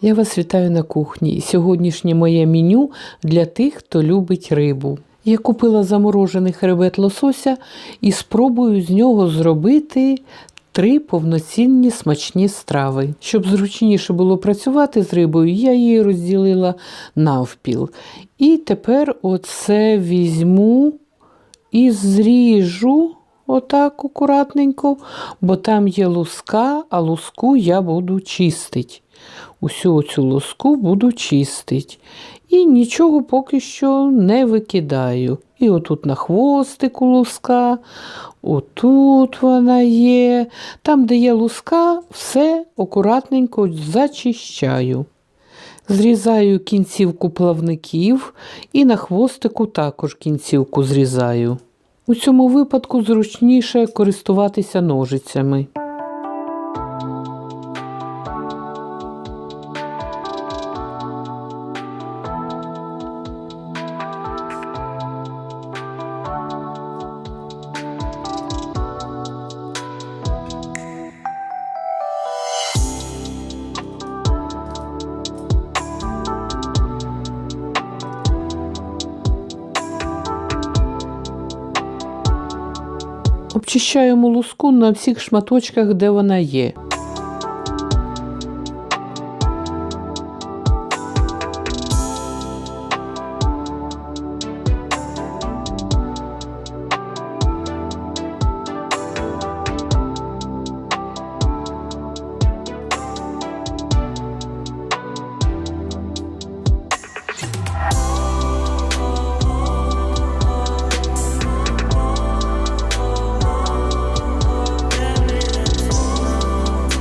Я вас вітаю на кухні. Сьогоднішнє моє меню для тих, хто любить рибу. Я купила заморожений хребет лосося і спробую з нього зробити три повноцінні смачні страви. Щоб зручніше було працювати з рибою, я її розділила навпіл. І тепер оце візьму і зріжу отак акуратненько, бо там є луска, а луску я буду чистити. Усю цю луску буду чистити. І нічого поки що не викидаю. І отут на хвостику луска, отут вона є. Там, де є луска, все акуратненько зачищаю. Зрізаю кінцівку плавників і на хвостику також кінцівку зрізаю. У цьому випадку зручніше користуватися ножицями. Обчищаємо луску на всіх шматочках, де вона є.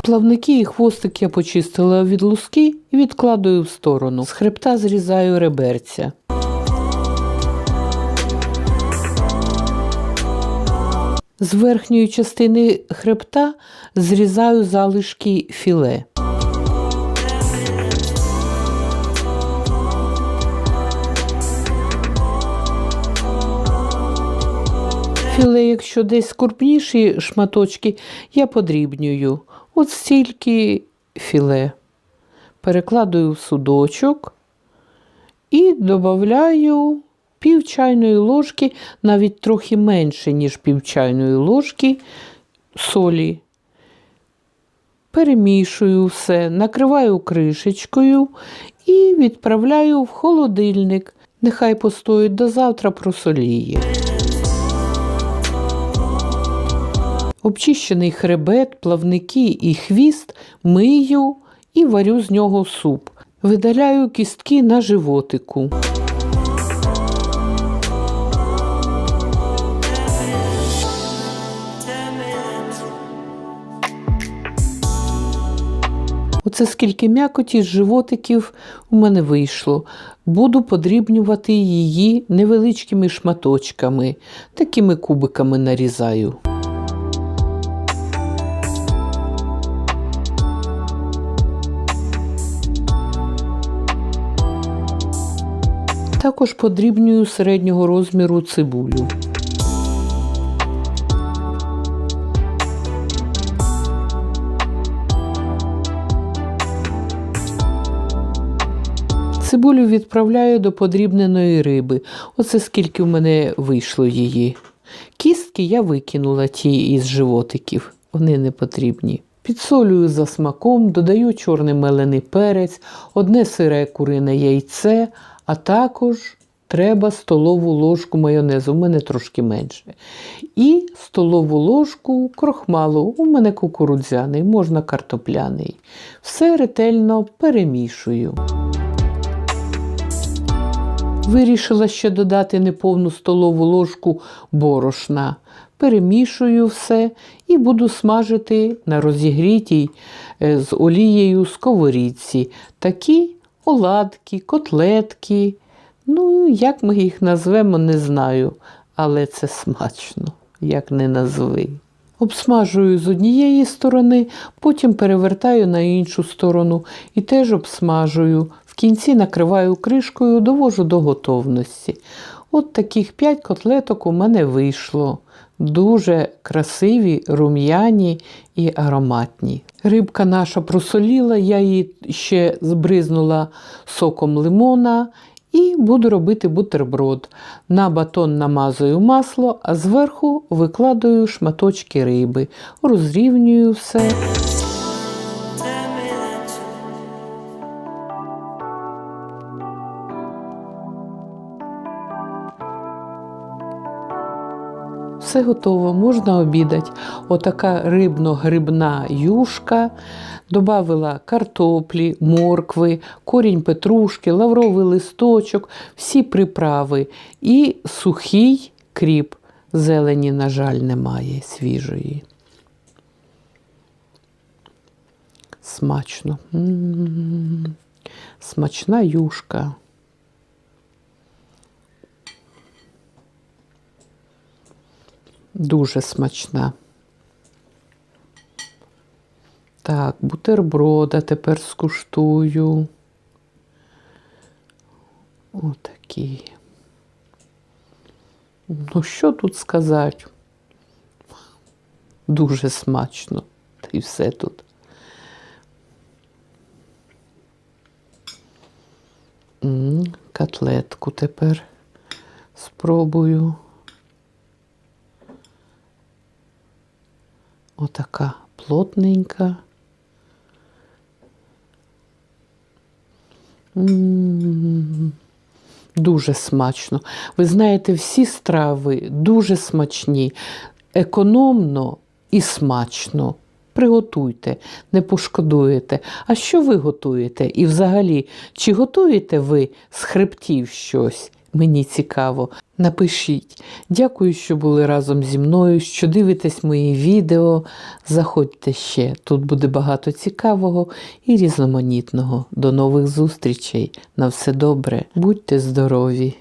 Плавники і хвостик я почистила від луски і відкладаю в сторону. З хребта зрізаю реберця. З верхньої частини хребта зрізаю залишки філе. Філе, якщо десь крупніші шматочки, я подрібнюю. От стільки філе. Перекладую в судочок і додаю пів чайної ложки, навіть трохи менше, ніж пів чайної ложки солі. Перемішую все, накриваю кришечкою і відправляю в холодильник. Нехай постоїть до завтра просоліє. Обчищений хребет, плавники і хвіст мию і варю з нього суп. Видаляю кістки на животику. Оце скільки м'якоті з животиків у мене вийшло. Буду подрібнювати її невеличкими шматочками, такими кубиками нарізаю. Також подрібнюю середнього розміру цибулю. Цибулю відправляю до подрібненої риби. Оце скільки в мене вийшло її. Кістки я викинула ті із животиків, вони не потрібні. Підсолюю за смаком, додаю чорний мелений перець, одне сире курине яйце, а також треба столову ложку майонезу, у мене трошки менше. І столову ложку крохмалу, у мене кукурудзяний, можна картопляний. Все ретельно перемішую. Вирішила ще додати неповну столову ложку борошна. Перемішую все і буду смажити на розігрітій е, з олією сковорідці. Такі оладки, котлетки. Ну, як ми їх назвемо, не знаю, але це смачно, як не назви. Обсмажую з однієї сторони, потім перевертаю на іншу сторону і теж обсмажую. В кінці накриваю кришкою, довожу до готовності. От таких 5 котлеток у мене вийшло. дуже красиві, рум'яні і ароматні. Рибка наша просоліла, я її ще збризнула соком лимона і буду робити бутерброд. На батон намазую масло, а зверху викладаю шматочки риби, розрівнюю все. Все готово, можна обідати. Отака рибно-грибна юшка. Добавила картоплі, моркви, корінь петрушки, лавровий листочок, всі приправи і сухий кріп. Зелені, на жаль, немає свіжої. Смачно. М-м-м. Смачна юшка. Дуже смачна. Так, бутерброда тепер скуштую. Отакі. Ну, що тут сказати? Дуже смачно. Та й все тут. М, Котлетку тепер спробую. Отака плотненька. Дуже смачно. Ви знаєте, всі страви дуже смачні, економно і смачно. Приготуйте, не пошкодуєте. А що ви готуєте? І взагалі, чи готуєте ви з хребтів щось? Мені цікаво. Напишіть. Дякую, що були разом зі мною, що дивитесь мої відео. Заходьте ще. Тут буде багато цікавого і різноманітного. До нових зустрічей. На все добре. Будьте здорові!